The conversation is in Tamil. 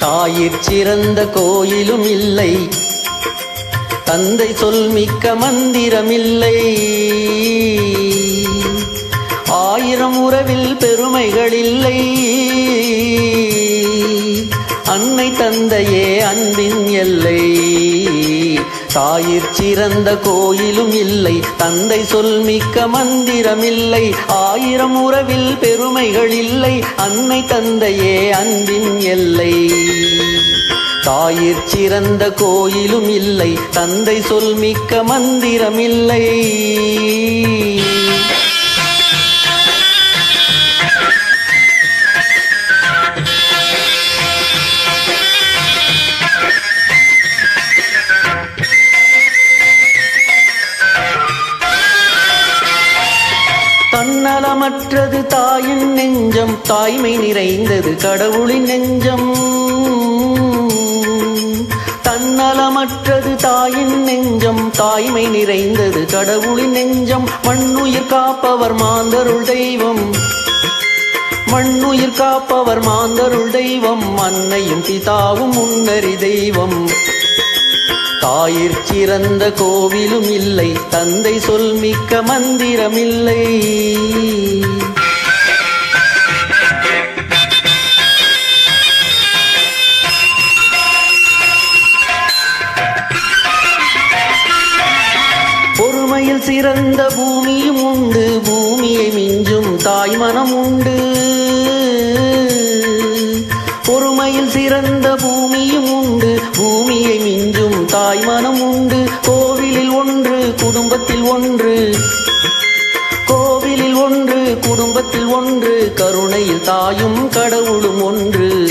தாயிற் சிறந்த கோயிலும் இல்லை. தந்தை சொல் மிக்க மந்திரமில்லை. ஆயிரம் உறவில் பெருமைகள் இல்லை அன்னை தந்தையே அன்பின் எல்லை. தாயிற் சிறந்த கோயிலும் இல்லை. தந்தை சொல் மிக்க மந்திரமில்லை. ஆயிரம் உறவில் பெருமைகள் இல்லை அன்னை தந்தையே அன்பின் எல்லை. தாயிற் சிறந்த கோயிலும் இல்லை. தந்தை சொல் மிக்க மந்திரமில்லை. தன்னலமற்றது தாயின் நெஞ்சம். தாய்மை நிறைந்தது கடவுளின் நெஞ்சம். தன்னலமற்றது தாயின் நெஞ்சம். தாய்மை நிறைந்தது கடவுளின் நெஞ்சம். மண்ணுயிர் காப்பவர் மாந்தருள் தெய்வம். மண்ணுயிர் காப்பவர் மாந்தருள் தெய்வம். அன்னையும் பிதாவும் முன்னறி தெய்வம். தாயிற் சிறந்த கோவிலும் இல்லை. தந்தை சொல்மிக்க மந்திரமில்லை. பூமியில் சிறந்த பூமியும் உண்டு. பூமியை மிஞ்சும் தாய் மனம் உண்டு. பொறுமையில் சிறந்த பூமியும் உண்டு. பூமியை மிஞ்சும் தாய் மனம் உண்டு. கோவிலில் ஒன்று குடும்பத்தில் ஒன்று. கோவிலில் ஒன்று குடும்பத்தில் ஒன்று. கருணையில் தாயும் கடவுளும் ஒன்று.